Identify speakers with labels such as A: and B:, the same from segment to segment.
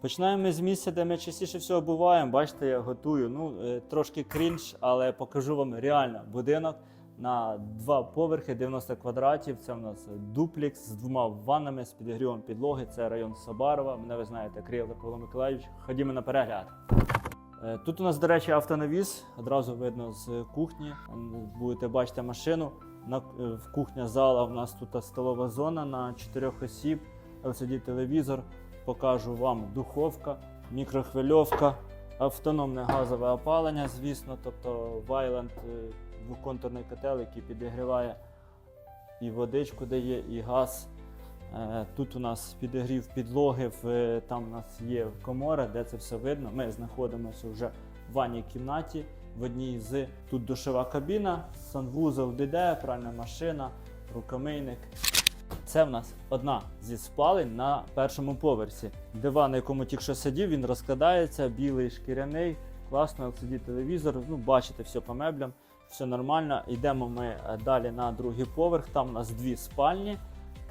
A: Починаємо з місця, де ми частіше всього буваємо. Бачите, я готую. Ну, е, трошки крінж, але покажу вам реально будинок на два поверхи, 90 квадратів. Це в нас дуплікс з двома ваннами, з підігрівом підлоги. Це район Сабарова. Мене ви знаєте, Крієв Павло Миколаївич. Ходімо на перегляд. Е, Тут у нас, до речі, автонавіз. Одразу видно з кухні. Будете бачити машину. На е, в кухня зала. У нас тут столова зона на чотирьох осіб, LCD телевізор. Покажу вам духовка, мікрохвильовка, автономне газове опалення, звісно, тобто Вайланд е, двоконтурний котел, який підігріває і водичку дає, і газ. Е, Тут у нас підігрів підлоги, там у нас є комора, де це все видно. Ми знаходимося вже в ванній кімнаті. В одній з тут душова кабіна, санвузол біде, пральна машина, рукомийник. Це в нас одна зі спалень на першому поверсі. Диван, на якому тільки що сидів, він розкладається, білий шкіряний, класно, LCD телевізор. Ну, бачите, все по меблям, все нормально. Йдемо ми е, далі на другий поверх. Там у нас дві спальні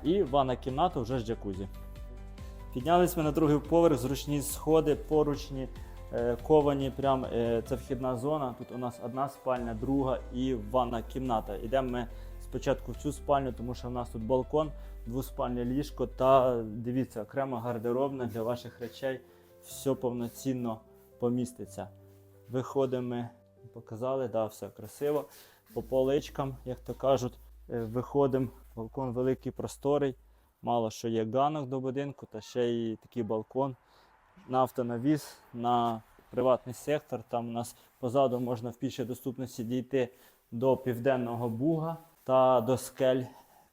A: і ванна кімната вже з джакузі. Піднялись ми на другий поверх, зручні сходи, поручні, е, ковані. Прям е, це вхідна зона. Тут у нас одна спальня, друга і ванна кімната. Йдемо ми спочатку в цю спальню, тому що в нас тут балкон, двоспальне ліжко та дивіться, окрема гардеробна для ваших речей. Все повноцінно поміститься. Виходимо, показали, да, все красиво. По поличкам, як то кажуть, е, виходимо. Балкон великий, просторий. Мало що є ганок до будинку, та ще й такий балкон на автонавіз, на приватний сектор. Там у нас позаду можна в пішій доступності дійти до південного буга та до скель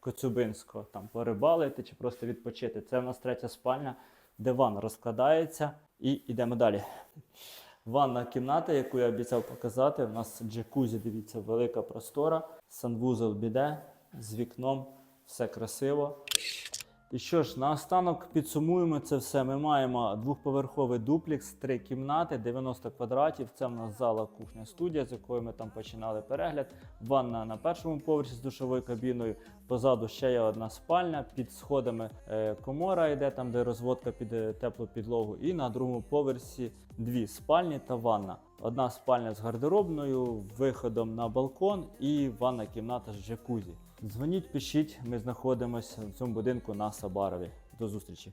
A: Коцюбинського. Там порибалити чи просто відпочити. Це в нас третя спальня, де ванна розкладається і йдемо далі. Ванна кімната, яку я обіцяв показати. У нас джакузі, дивіться, велика простора, санвузол біде з вікном, все красиво. І що ж, наостанок підсумуємо це все. Ми маємо двохповерховий дуплікс, три кімнати, 90 квадратів. Це в нас зала, кухня, студія, з якої ми там починали перегляд. Ванна на першому поверсі з душовою кабіною. Позаду ще є одна спальня. Під сходами е, комора йде, там де розводка під е, теплу підлогу. І на другому поверсі дві спальні та ванна. Одна спальня з гардеробною, виходом на балкон і ванна кімната з джакузі. Дзвоніть, пишіть, ми знаходимося в цьому будинку на Сабарові. До зустрічі!